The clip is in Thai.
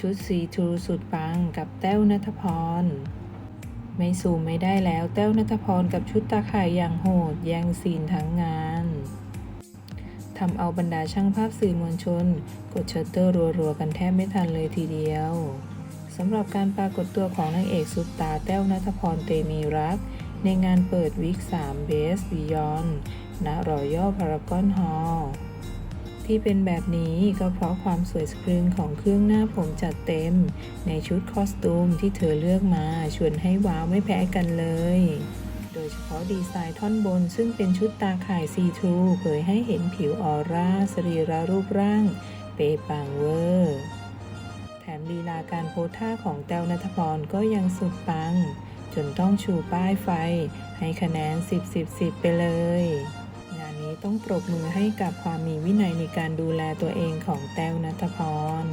ชุดซีทรูสุดปังกับแต้วนัทพร ไม่ซูมไม่ได้แล้วแต้วนัทพรกับชุดตาข่ายอย่างโหดแย่งซีนทั้งงานทำเอาบรรดาช่างภาพสื่อมวลชน กดชัตเตอร์รัวๆกันแทบไม่ทันเลยทีเดียวสำหรับการปรากฏตัวของนางเอกซุปตาแต้วนัทพรเตมีรัก ในงานเปิดวิก3 Best Beyond ณรอยัลพารากอนฮอลล์ ที่เป็นแบบนี้ก็เพราะความสวยสะพรึงของเครื่องหน้าผมจัดเต็ม ในชุดคอสตูมที่เธอเลือกมาชวนให้ว้าวไม่แพ้กันเลย โดยเฉพาะดีไซน์ท่อนบนซึ่งเป็นชุดตาข่ายซีทรูเผยให้เห็นผิวออร่า สรีระรูปร่าง เปปังเวอร์ แถมลีลาการโพสท่าของแต้วนัทพรก็ยังสุดปัง จนต้องชูป้ายไฟ ให้คะแนน 10 10 10 ไปเลย ต้องปรบมือให้กับความมีวินัยในการดูแลตัวเองของแต้วนัทพร